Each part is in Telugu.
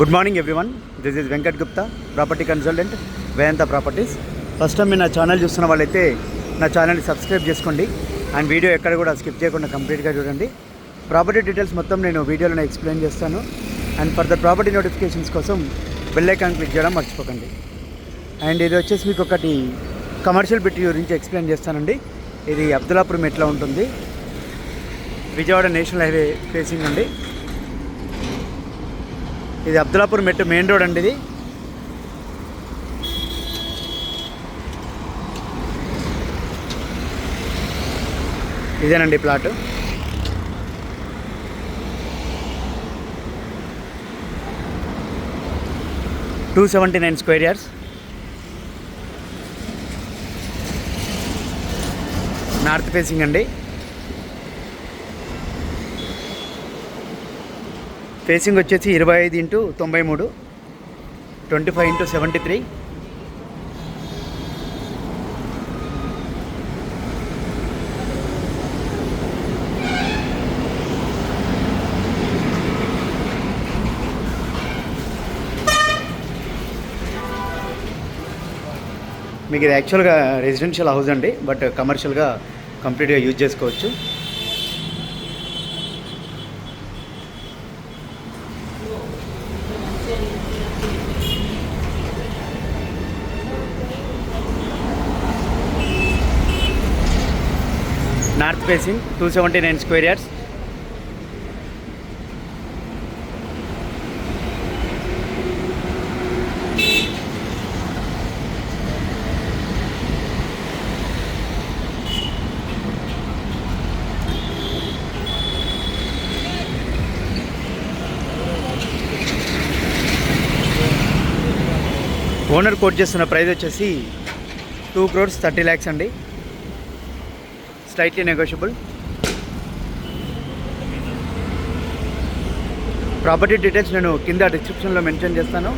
Good morning everyone this is Venkat Gupta property consultant వేయంత properties first time మీరు నా ఛానల్ చూస్తున్న వాళ్ళైతే నా ఛానల్ని సబ్స్క్రైబ్ చేసుకోండి. అండ్ వీడియో ఎక్కడ కూడా స్కిప్ చేయకుండా కంప్లీట్గా చూడండి. ప్రాపర్టీ డీటెయిల్స్ మొత్తం నేను వీడియోలో ఎక్స్ప్లెయిన్ చేస్తాను. అండ్ ఫర్దర్ ప్రాపర్టీ నోటిఫికేషన్స్ కోసం బెల్ ఐకాన్ క్లిక్ చేయడం మర్చిపోకండి. అండ్ ఇది వచ్చేసి మీకు ఒకటి కమర్షియల్ బిట్ గురించి ఎక్స్ప్లెయిన్ చేస్తానండి. ఇది అబ్దుల్లాపురం ఎట్లా ఉంటుంది. విజయవాడ నేషనల్ హైవే ఫేసింగ్ అండి. ఇది అబ్దులాపూర్ మెట్టు మెయిన్ రోడ్ అండి ఇది. ఇదేనండి plot. Two seventy nine square yards north facing అండి. ఫేసింగ్ వచ్చేసి ఇరవై ఐదు ఇంటూ తొంభై మూడు. Twenty five into seventy three. మీకు ఇది యాక్చువల్గా రెసిడెన్షియల్ హౌస్ అండి బట్ కమర్షియల్గా కంప్లీట్గా యూజ్ చేసుకోవచ్చు. North facing two seventy nine square yards. Owner quote చేస్తున్న ప్రైస్ వచ్చేసి టూ క్రోర్స్ థర్టీ ల్యాక్స్ అండి. స్లైట్లీ నెగోషియబుల్ ప్రాపర్టీ డీటెయిల్స్ నేను కింద డిస్క్రిప్షన్లో మెన్షన్ చేస్తాను.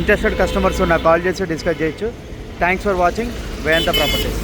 ఇంట్రెస్టెడ్ కస్టమర్స్ నాకు కాల్ చేసి డిస్కస్ చేయొచ్చు. Thanks for watching వేయంత properties